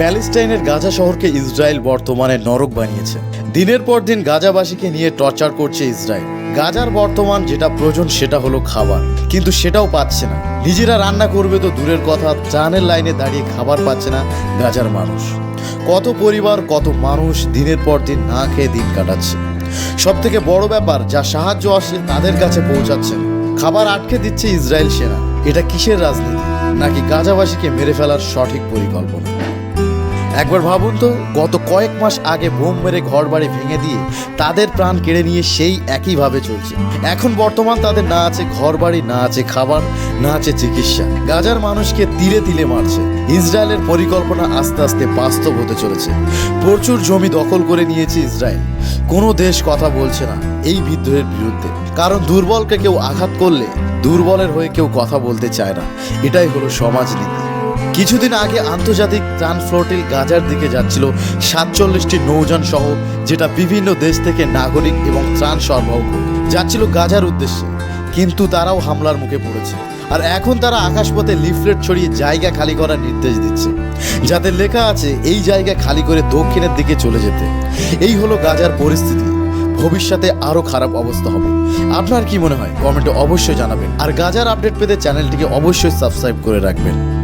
প্যালেস্টাইনের গাজা শহরকে ইসরায়েল বর্তমানে নরক বানিয়েছে। দিনের পর দিন গাজাবাসীকে নিয়ে টর্চার করছে ইসরায়েল। গাজার বর্তমান যেটা প্রয়োজন সেটা হলো খাবার, কিন্তু সেটাও পাচ্ছে না। নিজেরা রান্না করবে তো দূরের কথা, ত্রাণের লাইনে দাঁড়িয়ে খাবার পাচ্ছে না গাজার মানুষ। কত পরিবার, কত মানুষ দিনের পর দিন না খেয়ে দিন কাটাচ্ছে। সব থেকে বড় ব্যাপার, যা সাহায্য আসে তাদের কাছে পৌঁছাচ্ছে। খাবার আটকে দিচ্ছে ইসরায়েল সেনা। এটা কিসের রাজনীতি? নাকি গাজাবাসীকে মেরে ফেলার সঠিক পরিকল্পনা? একবার ভাবুন তো, গত কয়েক মাস আগে বোম মেরে ঘর বাড়ি ভেঙে দিয়ে তাদের প্রাণ কেড়ে নিয়ে সেই একইভাবে চলছে। এখন বর্তমান তাদের না আছে ঘর বাড়ি না আছে খাবার, না আছে চিকিৎসা। গাজার মানুষকে তিলে তিলে মারছে। ইসরায়েলের পরিকল্পনা আস্তে আস্তে বাস্তব হতে চলেছে। প্রচুর জমি দখল করে নিয়েছে ইসরায়েল। কোনো দেশ কথা বলছে না এই বিদ্রোহের বিরুদ্ধে। কারণ দুর্বলকে কেউ আঘাত করলে দুর্বলের হয়ে কেউ কথা বলতে চায় না। এটাই হলো সমাজনীতি। কিছুদিন আগে আন্তর্জাতিক ত্রাণ ফ্লোটিল গাজার দিকে যাচ্ছিল সাতচল্লিশটি নৌযান সহ, যেটা বিভিন্ন দেশ থেকে নাগরিক এবং ত্রাণ সরবরাহ যাচ্ছিল গাজার উদ্দেশ্যে, কিন্তু তারাও হামলার মুখে পড়েছে। আর এখন তারা আকাশপথে লিফলেট ছড়িয়ে জায়গা খালি করার নির্দেশ দিচ্ছে। যাতে লেখা আছে, এই জায়গা খালি করে দক্ষিণের দিকে চলে যেতে। এই হলো গাজার পরিস্থিতি। ভবিষ্যতে আরও খারাপ অবস্থা হবে। আপনার কি মনে হয়? কমেন্টে অবশ্যই জানাবেন। আর গাজার আপডেট পেতে চ্যানেলটিকে অবশ্যই সাবস্ক্রাইব করে রাখবেন।